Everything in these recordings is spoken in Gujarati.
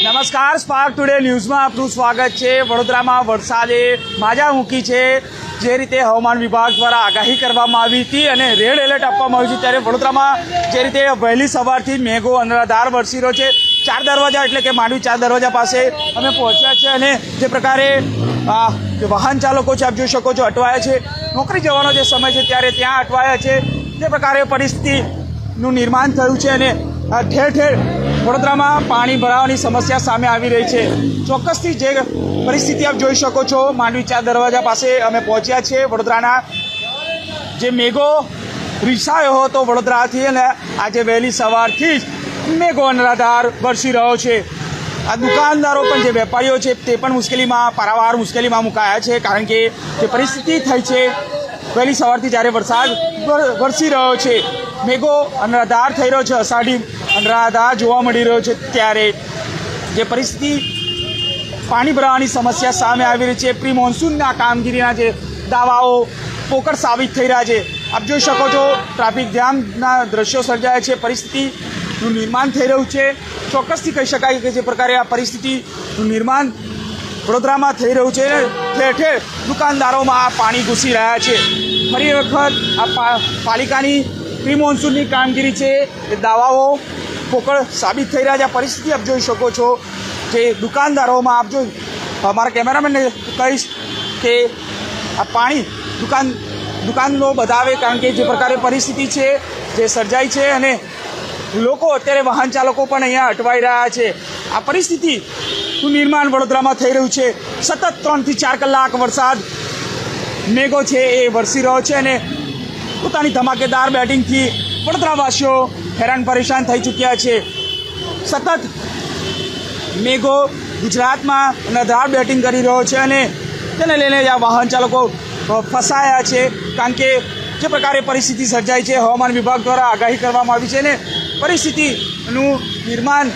નમસ્કાર સ્પાર્ક ટુડે ન્યૂઝમાં આપનું સ્વાગત છે. વડોદરામાં વરસાદે માજા મૂકી છે. જે રીતે હવામાન વિભાગ દ્વારા આગાહી કરવામાં આવી હતી અને રેડ એલર્ટ આપવામાં આવ્યું છે, ત્યારે વડોદરામાં જે રીતે વહેલી સવારથી મેઘો અનરાધાર વરસી રહ્યો છે. ચાર દરવાજા એટલે કે માંડવી ચાર દરવાજા પાસે અમે પહોંચ્યા છે અને જે પ્રકારે વાહન ચાલકો છે, આપ જોઈ શકો છો, અટવાયા છે. નોકરી જવાનો જે સમય છે, ત્યારે ત્યાં અટવાયા છે. જે પ્રકારે પરિસ્થિતિનું નિર્માણ થયું છે અને ઠેર ઠેર વડોદરામાં પાણી ભરાવાની સમસ્યા સામે આવી રહી છે. ચોક્કસથી જે પરિસ્થિતિ આપ જોઈ શકો છો, માંડવી ચાર દરવાજા પાસે અમે પહોંચ્યા છીએ. વડોદરાના જે મેઘો રીસાયો હતો વડોદરાથી અને આજે વહેલી સવારથી જ મેઘો અનરાધાર વરસી રહ્યો છે. આ દુકાનદારો પણ જે વેપારીઓ છે તે પણ મુશ્કેલીમાં, પારાવાર મુશ્કેલીમાં મુકાયા છે, કારણ કે જે પરિસ્થિતિ થઈ છે, વહેલી સવારથી જ્યારે વરસાદ વરસી રહ્યો છે, મેઘો અનરાધાર થઈ રહ્યો છે, અષાઢી અનરાધાર જોવા મળી રહ્યો છે ત્યારે જે પરિસ્થિતિ પાણી ભરાવાની સમસ્યા સામે આવી રહી છે, પ્રી મોન્સૂનના કામગીરીના જે દાવાઓ પોકળ સાબિત થઈ રહ્યા છે. આપ જોઈ શકો છો, ટ્રાફિક જામના દ્રશ્યો સર્જાયા છે, પરિસ્થિતિનું નિર્માણ થઈ રહ્યું છે. ચોક્કસથી કહી શકાય કે જે પ્રકારે આ પરિસ્થિતિનું નિર્માણ વડોદરામાં થઈ રહ્યું છે. ઠેર ઠેર દુકાનદારોમાં આ પાણી ઘૂસી રહ્યા છે. ફરી વખત આ પાલિકાની પ્રી મોન્સૂનની કામગીરી છે. એ દાવાઓ પોકળ સાબિત થઈ રહ્યા છે. આ પરિસ્થિતિ આપ જોઈ શકો છો જે દુકાનદારોમાં આપ જોઈ અમારા કેમેરામેનને કહીશ કે આ પાણી દુકાન, દુકાનનો બધાવે કારણ કે જે પ્રકારે પરિસ્થિતિ છે, જે સર્જાઈ છે અને લોકો અત્યારે વાહન ચાલકો પણ અહીંયા અટવાઈ રહ્યા છે. આ પરિસ્થિતિનું નિર્માણ વડોદરામાં થઈ રહ્યું છે. સતત ત્રણથી ચાર કલાક વરસાદ મેઘો છે એ વરસી રહ્યો છે અને પોતાની ધમાકેદાર બેટિંગથી વડોદરાવાસીઓ હેરાન પરેશાન થઈ ચૂક્યા છે. સતત મેઘો ગુજરાતમાં નધાર બેટિંગ કરી રહ્યો છે અને તેને લઈને આ વાહન ચાલકો ફસાયા છે. કારણ કે જે પ્રકારે પરિસ્થિતિ સર્જાઈ છે, હવામાન વિભાગ દ્વારા આગાહી કરવામાં આવી છે અને પરિસ્થિતિનું નિર્માણ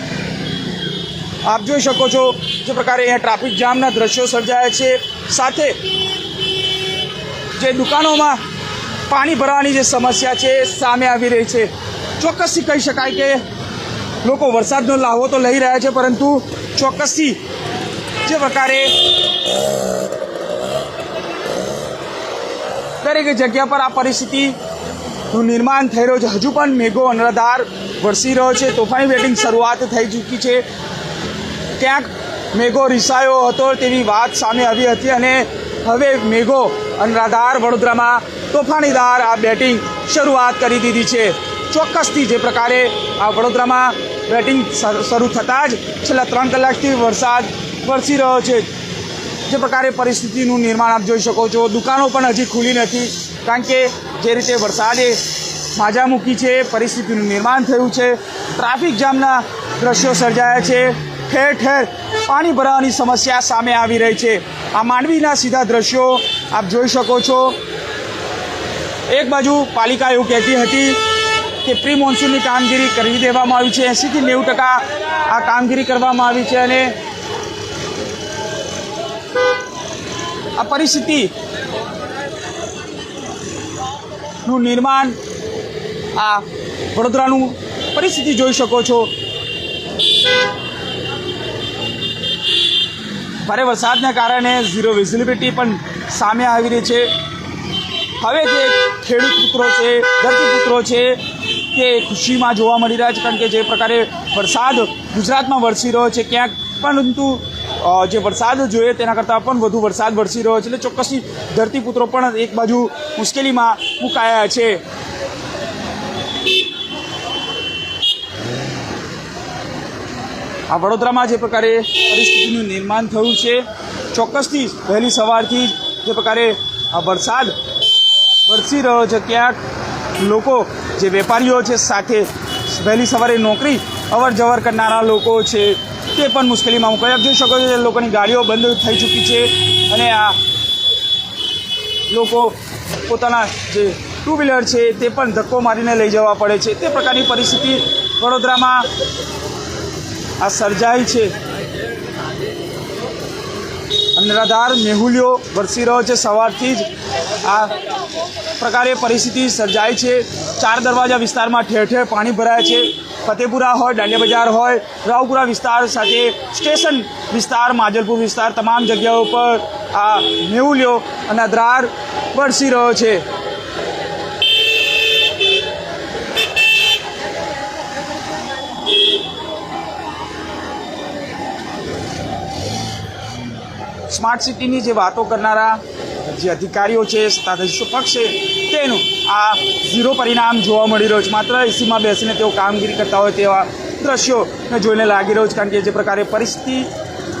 આપ જોઈ શકો છો જે પ્રકારે અહીંયા ટ્રાફિક જામના દ્રશ્યો સર્જાયા છે. સાથે જે દુકાનોમાં પાણી ભરવાની જે સમસ્યા છે સામે આવી રહી છે. ચોક્કસથી કહી શકાય કે લોકો વરસાદનો લાહવો તો લઈ રહ્યા છે, પરંતુ ચોક્કસથી જે પ્રકારે દરેક જગ્યા પર આ પરિસ્થિતિનું નિર્માણ થઈ રહ્યું છે. હજુ પણ મેઘો અનરાધાર વરસી રહ્યો છે. તોફાની બેટિંગ શરૂઆત થઈ ચૂકી છે. ક્યાંક મેઘો રિસાયો હતો તેવી વાત સામે આવી હતી અને હવે મેઘો અનરાધાર વડોદરામાં તોફાનીદાર આ બેટિંગ શરૂઆત કરી દીધી છે. ચોક્કસથી જે પ્રકારે આ વડોદરામાં બેટિંગ શર- થતાં જ છેલ્લા ત્રણ કલાકથી વરસાદ વરસી રહ્યો છે. જે પ્રકારે પરિસ્થિતિનું નિર્માણ આપ જોઈ શકો છો. દુકાનો પણ હજી ખુલી નથી. કારણ કે જે રીતે વરસાદે માજા મૂકી છે, પરિસ્થિતિનું નિર્માણ થયું છે. ટ્રાફિક જામના દ્રશ્યો સર્જાયા છે. ઠેર ઠેર પાણી ભરાવાની સમસ્યા સામે આવી રહી છે. આ માંડવીના સીધા દ્રશ્યો આપ જોઈ શકો છો. એક બાજુ પાલિકા એવું કહેતી હતી કે પ્રી મોન્સૂનની કામગીરી કરી દેવામાં આવી છે. એંસીથી નેવું ટકા આ કામગીરી કરવામાં આવી છે અને આ પરિસ્થિતિ નું નિર્માણ આ વડોદરાનું પરિસ્થિતિ જોઈ શકો છો. ભારે વરસાદના કારણે ઝીરો વિઝિબિલિટી પણ સામે આવી રહી છે. હવે જે ખેડૂત પુત્રો છે, ધરતી પુત્રો છે, તે ખુશીમાં જોવા મળી રહ્યા છે, કારણ કે જે પ્રકારે વરસાદ ગુજરાતમાં વરસી રહ્યો છે, ક્યાંક પરંતુ જે વરસાદ જોઈએ તેના કરતાં પણ વધુ વરસાદ વરસી રહ્યો છે, એટલે ચોક્કસથી ધરતીપુત્રો પણ એક બાજુ મુશ્કેલીમાં મુકાયા છે. આ વડોદરામાં જે પ્રકારે પરિસ્થિતિનું નિર્માણ થયું છે, ચોક્કસથી વહેલી સવારથી જે પ્રકારે આ વરસાદ વરસી રહ્યો છે ક્યાંક લોકો, જે વેપારીઓ છે, સાથે વહેલી સવારે નોકરી અવર જવર કરનારા લોકો છે, તે પણ મુશ્કેલીમાં મુકાયા જોઈ શકો છો લોકોની ગાડીઓ બંધ થઈ ચૂકી છે અને આ લોકો પોતાના જે ટુ વ્હીલર છે, તે પણ ધક્કો મારીને લઈ જવા પડે છે. તે પ્રકારની પરિસ્થિતિ વડોદરામાં આ સર્જાઈ છે. અનરાધાર મેહુલિયો વરસી રહ્યો છે. સવારથી જ આ પ્રકારે પરિસ્થિતિ સર્જાય છે. ચાર દરવાજા વિસ્તારમાં ઠેર ઠેર પાણી ભરાય છે. ફતેપુરા હોય, દાંડિયા બજાર હોય, રાવપુરા વિસ્તાર સાથે સ્ટેશન વિસ્તાર, માજલપુર વિસ્તાર, તમામ જગ્યાઓ પર આ મેહુલિયો અને દ્રાર વરસી રહ્યો છે. સ્માર્ટ સિટીની જે વાતો કરનારા જે અધિકારીઓ છે સત્તાધીશો પક્ષ છે, તેનું આ ઝીરો પરિણામ જોવા મળી રહ્યું છે. માત્ર એસીમાં બેસીને તેઓ કામગીરી કરતા હોય તેવા દ્રશ્યોને જોઈને લાગી રહ્યું છે, કારણ કે જે પ્રકારે પરિસ્થિતિ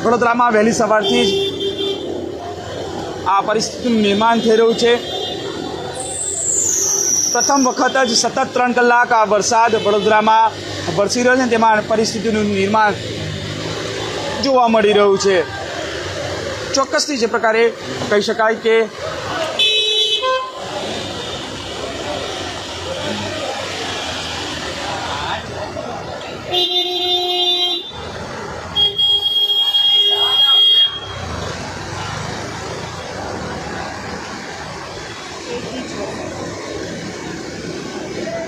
વડોદરામાં વહેલી સવારથી જ આ પરિસ્થિતિનું નિર્માણ થઈ રહ્યું છે. પ્રથમ વખત જ સતત ત્રણ કલાક આ વરસાદ વડોદરામાં વરસી રહ્યો છે તેમાં પરિસ્થિતિનું નિર્માણ જોવા મળી રહ્યું છે. ચોક્કસથી જે પ્રકારે કહી શકાય કે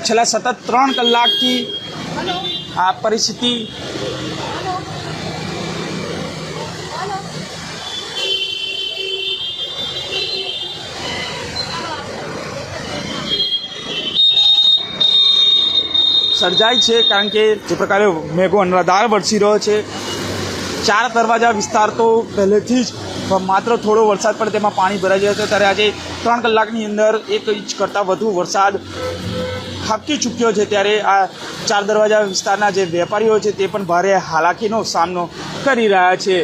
છેલ્લા સતત ત્રણ કલાકથી આ પરિસ્થિતિ સર્જાય છે કારણ કે જે પ્રકારે મેઘો અનરાધાર વરસી રહ્યો છે. ચાર દરવાજા વિસ્તાર તો પહેલેથી જ માત્ર થોડો વરસાદ પડે તેમાં પાણી ભરાઈ ગયો છે ત્યારે આજે ત્રણ કલાકની અંદર એક ઇંચ કરતાં વધુ વરસાદ ખાબકી ચૂક્યો છે. ત્યારે આ ચાર દરવાજા વિસ્તારના જે વેપારીઓ છે તે પણ ભારે હાલાકીનો સામનો કરી રહ્યા છે.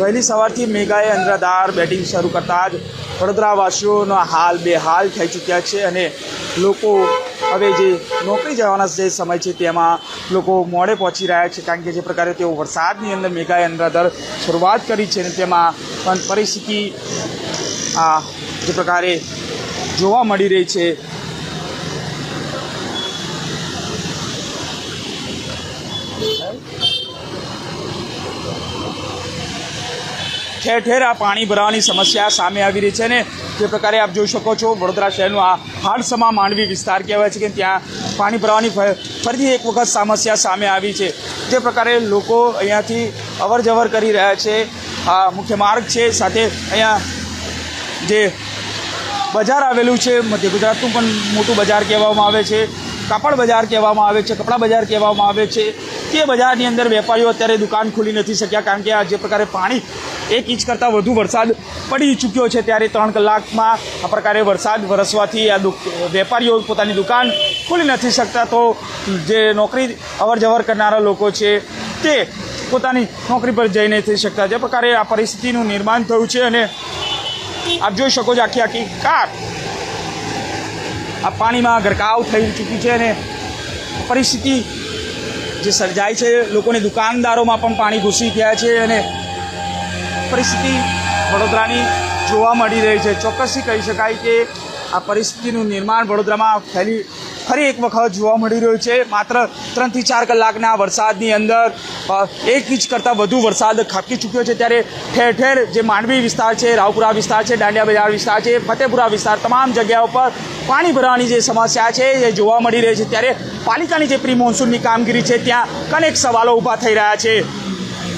વહેલી સવારથી મેઘાએ અંદરાધાર બેટિંગ શરૂ કરતાં જ વડોદરાવાસીઓનો હાલ બેહાલ થઈ ચૂક્યા છે અને લોકો હવે જે નોકરી જવાના જે સમય છે તેમાં લોકો મોડે પહોંચી રહ્યા છે કારણ કે જે પ્રકારે તેઓ વરસાદની અંદર મેઘાએ અંદર શરૂઆત કરી છે અને તેમાં પણ પરિસ્થિતિ આ જે પ્રકારે જોવા મળી રહી છે. ઠેર ઠેર આ પાણી ભરાવાની સમસ્યા સામે આવી રહી છે ને જે પ્રકારે આપ જોઈ શકો છો, વડોદરા શહેરનું આ હાડસમા માંડવી વિસ્તાર કહેવાય છે કે ત્યાં પાણી ભરાવાની ફરીથી એક વખત સમસ્યા સામે આવી છે. જે પ્રકારે લોકો અહીંયાથી અવર જવર કરી રહ્યા છે. આ મુખ્ય માર્ગ છે, સાથે અહીંયા જે બજાર આવેલું છે, મધ્ય ગુજરાતનું પણ મોટું બજાર કહેવામાં આવે છે, કાપડ બજાર કહેવામાં આવે છે, કપડાં બજાર કહેવામાં આવે છે. તે બજારની અંદર વેપારીઓ અત્યારે દુકાન ખોલી નથી શક્યા, કારણ કે આ જે પ્રકારે પાણી એક ઇંચ કરતાં વધુ વરસાદ પડી ચૂક્યો છે ત્યારે ત્રણ કલાકમાં આ પ્રકારે વરસાદ વરસવાથી આ વેપારીઓ પોતાની દુકાન ખોલી નથી શકતા. તો જે નોકરી અવર જવર કરનારા લોકો છે તે પોતાની નોકરી પર જઈ નથી શકતા. જે પ્રકારે આ પરિસ્થિતિનું નિર્માણ થયું છે અને આપ જોઈ શકો છો આખી આખી કાર આ પાણીમાં ગરકાવ થઈ ચૂકી છે અને પરિસ્થિતિ જે સર્જાય છે, લોકોની દુકાનદારોમાં પણ પાણી ઘૂસી ગયા છે અને પરિસ્થિતિ વડોદરાની જોવા મળી રહી છે. ચોક્કસથી કહી શકાય કે આ પરિસ્થિતિનું નિર્માણ વડોદરામાં ફેલી, ફરી એક વખત જોવા મળી રહ્યું છે. માત્ર ત્રણથી ચાર કલાકના વરસાદની અંદર એક ઇંચ કરતાં વધુ વરસાદ ખાબકી ચૂક્યો છે. ત્યારે ઠેર ઠેર જે માંડવી વિસ્તાર છે, રાવપુરા વિસ્તાર છે, દાંડિયા બજાર વિસ્તાર છે, ફતેપુરા વિસ્તાર, તમામ જગ્યાઓ પર પાણી ભરાવાની જે સમસ્યા છે એ જોવા મળી રહી છે. ત્યારે પાલિકાની જે પ્રી મોન્સૂનની કામગીરી છે, ત્યાં અનેક સવાલો ઊભા થઈ રહ્યા છે.